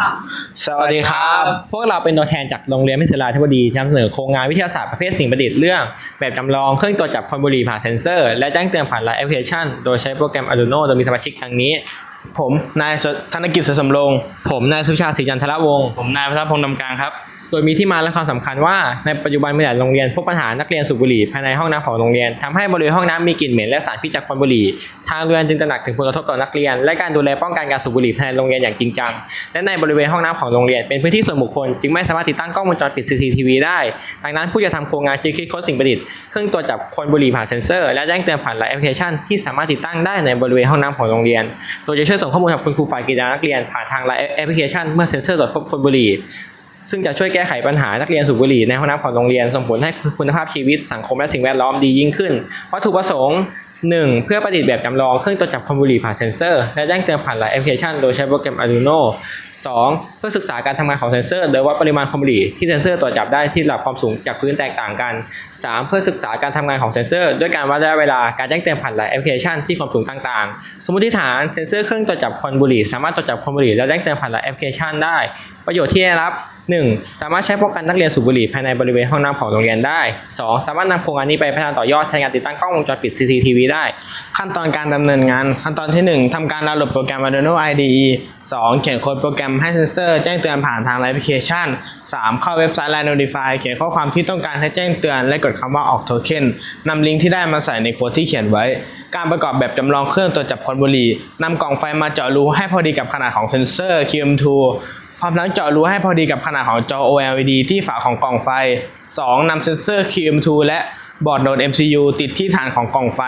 สามสวัสดีครับ พวกเราเป็นตัวแทนจากโรงเรียนมิสลาธิบดีที่นำเสนอโครงงานวิทยาศาสตร์ประเภทสิ่งประดิษฐ์เรื่อง แบบจำลองเครื่องตรวจจับควันบุหรี่ผ่านเซ็นเซอร์ และแจ้งเตือนผ่านไลน์แอปพลิเคชัน โดยใช้โปรแกรม Arduino โดยมีสมาชิกดังนี้ ผมนายธนกิจสุขสำรงผมนายสุชาติศรีจันทรวงศ์ผมนายพัฒพงษ์ดำกลางครับ โดยมีที่มาและความสำคัญว่าในปัจจุบันมีหลายโรงเรียนพบปัญหานักเรียนสูบบุหรี่ภายในห้องน้ำของโรงเรียนทำให้บริเวณห้องน้ำมีกลิ่นเหม็นและสารพิษจากควันบุหรี่ ทางโรงเรียนจึงตระหนักถึงผลกระทบต่อนักเรียน และการดูแลป้องกันการสูบบุหรี่ภายในโรงเรียนอย่างจริงจังและในบริเวณห้องน้ำของโรงเรียนเป็นพื้นที่ส่วนบุคคลจึงไม่สามารถติดตั้งกล้องวงจรปิด CCTV ได้ดังนั้นผู้จะทำโครงงานจึงคิดค้นสิ่งประดิษฐ์เครื่องตรวจจับควันบุหรี่ผ่านเซ็นเซอร์และแจ้งเตือนผ่านไลน์แอปพลิเคชันที่สามารถติดตั้งได้ในบริเวณห้องน้ำของโรงเรียน โดยจะช่วยส่งข้อมูลกับคุณครูฝ่ายกิจการนักเรียนผ่านทางไลน์แอปพลิเคชันเมื่อเซ็นเซอร์ตรวจพบควันบุหรี่ ซึ่งจะช่วยแก้ไขปัญหานักเรียนสูบบุหรี่ในห้องน้ำของโรงเรียนส่งผลให้คุณภาพชีวิตสังคมและสิ่งแวดล้อมดียิ่งขึ้น วัตถุประสงค์ 1. เพื่อประดิษฐ์แบบจำลองเครื่องตรวจจับควันบุหรี่ผ่านเซ็นเซอร์ และแจ้งเตือนผ่านไลน์แอปพลิเคชัน โดยใช้โปรแกรม Arduino 2. เพื่อศึกษาการทำงานของเซ็นเซอร์ โดยวัดปริมาณควันบุหรี่ที่เซ็นเซอร์ตรวจจับได้ที่ระดับความสูงจากพื้นแตกต่างกัน 3. เพื่อศึกษาการทำงานของเซ็นเซอร์ด้วยการวัดระยะเวลาการแจ้งเตือนผ่านไลน์แอปพลิเคชันที่ความสูงต่างๆ สมมติฐานเซ็นเซอร์เครื่องตรวจจับควันบุหรี่สามารถตรวจจับควันบุหรี่และแจ้งเตือนผ่านไลน์แอปพลิเคชันได้ ประโยชน์ที่ได้รับ 1. สามารถใช้ป้องกันนักเรียนสูบบุหรี่ภายในบริเวณห้องน้ำของโรงเรียนได้ 2. สามารถนำโครงงานนี้ไปพัฒนาต่อยอดแทนการติดตั้งกล้องวงจรปิด CCTV ได้ ขั้นตอนการดำเนินงาน ขั้นตอนที่ 1ทำการดาวน์โหลดโปรแกรม Arduino IDE 2. เขียนโค้ดโปรแกรมให้เซนเซอร์แจ้งเตือนผ่านทางไลน์แอปพลิเคชัน 3. เข้าเว็บไซต์ Line Notify เขียนข้อความที่ต้องการให้แจ้งเตือน และกดคำว่าออกโทเค็นนำลิงก์ที่ได้มาใส่ในโค้ดที่เขียนไว้ การประกอบแบบจำลองเครื่องตรวจจับควันบุหรี่นำกล่องไฟมาเจาะรูให้พอดีกับขนาดของเซนเซอร์ QM2 พร้อมทั้งเจาะรูให้พอดีกับขนาดของจอ OLED ที่ฝาของกล่องไฟ 2. นำเซนเซอร์ QM2 และ บอร์ดโหลด MCU ติดที่ฐานของกล่องไฟ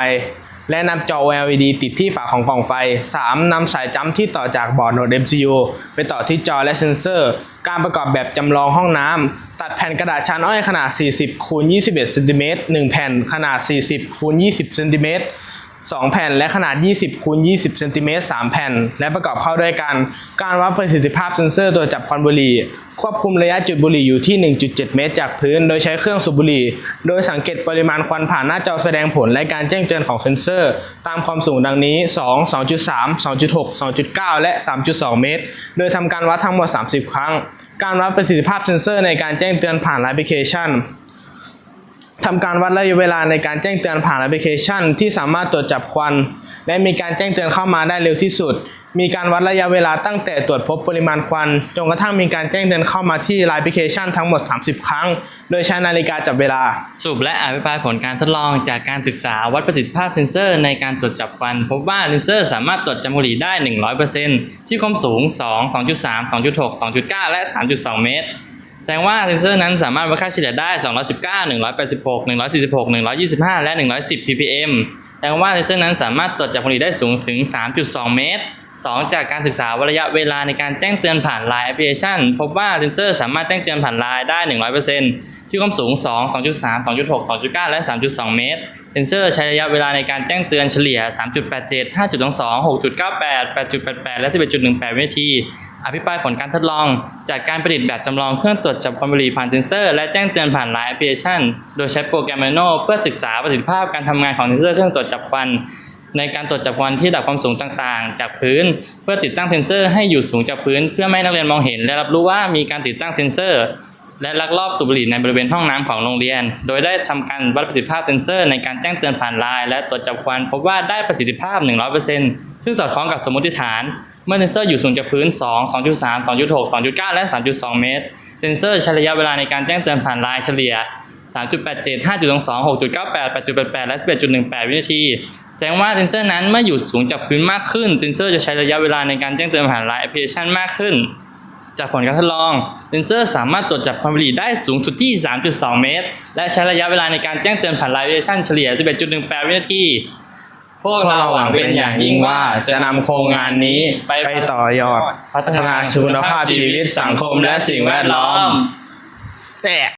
และนำจอ OLED ติดที่ฝาของกล่องไฟ 3. นำสายจัมป์ที่ต่อจากบอร์ดโหลด MCU ไปต่อที่จอและเซนเซอร์ การประกอบแบบจำลองห้องน้ำ ตัดแผ่นกระดาษชั้นอ้อยขนาด 40คูณ21เซนติเมตร1แผ่นขนาด 40คูณ20เซนติเมตร 2 แผ่น และขนาด 20คูณ20เซนติเมตร3แผ่น และประกอบเข้าด้วยกัน การวัดประสิทธิภาพเซ็นเซอร์ตัวจับควันบุหรี่ ควบคุมระยะจุดบุหรี่อยู่ที่ 1.7 เมตรจากพื้น โดยใช้เครื่องสูบบุหรี่ โดยสังเกตปริมาณควันผ่านหน้าจอแสดงผลและการแจ้งเตือนของเซ็นเซอร์ ตามความสูงดังนี้ 2 2.3 2.6 2.9 และ 3.2 เมตร โดยทำการวัดทั้งหมด 30 ครั้ง การวัดประสิทธิภาพเซ็นเซอร์ในการแจ้งเตือนผ่านแอปพลิเคชัน ทำการวัดระยะเวลาในการแจ้งเตือนผ่านแอปพลิเคชัน ที่สามารถตรวจจับควัน และมีการแจ้งเตือนเข้ามาได้เร็วที่สุด มีการวัดระยะเวลาตั้งแต่ตรวจพบปริมาณควัน จนกระทั่งมีการแจ้งเตือนเข้ามาที่ไลน์แอปพลิเคชันทั้งหมด 30 ครั้ง โดยใช้นาฬิกาจับเวลา สรุปและอภิปรายผลการทดลองจากการศึกษาวัดประสิทธิภาพเซนเซอร์ในการตรวจจับควัน พบว่าเซนเซอร์สามารถตรวจจับบุหรี่ได้ 100%ที่ความสูง 2 2.3 2.6 2.9 และ 3.2 เมตร แสดงว่าเซนเซอร์นั้นสามารถวัดค่าเฉลี่ยได้ 219 186 146 125 และ 110 ppm แสดงว่าเซนเซอร์นั้นสามารถตรวจจับบุหรี่ได้สูงถึง 3.2 เมตร 2 จากการศึกษาระยะเวลาในการแจ้งเตือนผ่าน Line แอปพลิเคชันพบว่าเซนเซอร์สามารถแจ้งเตือนผ่าน Line ได้ 100%ที่ความสูง 2 2.3 2.6 2.9 และ 3.2 เมตร เซนเซอร์ใช้ระยะเวลาในการแจ้งเตือนเฉลี่ย 3.87 5.22 6.98 8.88 และ 11.18 วินาที อภิปรายผลการทดลอง จากการประดิษฐ์แบบจำลองเครื่องตรวจจับควันบุหรี่ผ่านเซ็นเซอร์ และแจ้งเตือนผ่าน Line แอปพลิเคชัน โดยใช้โปรแกรม Arduino เพื่อศึกษาประสิทธิภาพการทำงานของเซ็นเซอร์เครื่องตรวจจับควันในการตรวจจับควันที่ระดับความสูงต่างๆ จากพื้น เพื่อติดตั้งเซ็นเซอร์ให้อยู่สูงจากพื้น เพื่อไม่ให้นักเรียนมองเห็น และรับรู้ว่ามีการติดตั้งเซ็นเซอร์ และลักลอบสูบบุหรี่ในบริเวณห้องน้ำของโรงเรียน โดยได้ทำการวัดประสิทธิภาพเซ็นเซอร์ ในการแจ้งเตือนผ่านไลน์และตรวจจับควันพบว่าได้ประสิทธิภาพ 100%ซึ่งสอดคล้องกับสมมติฐาน เมื่อเซนเซอร์อยู่สูงจากพื้น 2 2.3 2.6 2.9 และ 3.2 เมตร เซนเซอร์ใช้ระยะเวลาในการแจ้งเตือนผ่านไลน์เฉลี่ย 3.87 5.22 6.98 8.88 และ 11.18 วินาที แจ้งว่าเซนเซอร์นั้นเมื่ออยู่สูงจากพื้นมากขึ้น เซนเซอร์จะใช้ระยะเวลาในการแจ้งเตือนผ่านไลน์แอปพลิเคชันมากขึ้น จากผลการทดลอง เซนเซอร์สามารถตรวจจับความบุหรี่ได้สูงสุดที่ 3.2 เมตร และใช้ระยะเวลาในการแจ้งเตือนผ่านไลน์แอปพลิเคชันเฉลี่ย 11.18 วินาที พวกพวกเราเราหหวัวังงเป็เป็นนอย่อาย่างงยิ่ยิ่งงว่าว่าจะนำโครงงานนี้ไปไปต่อยอด พัฒนาคุณภาพชีวิตสังคมและสิ่งแวดล้อม แต่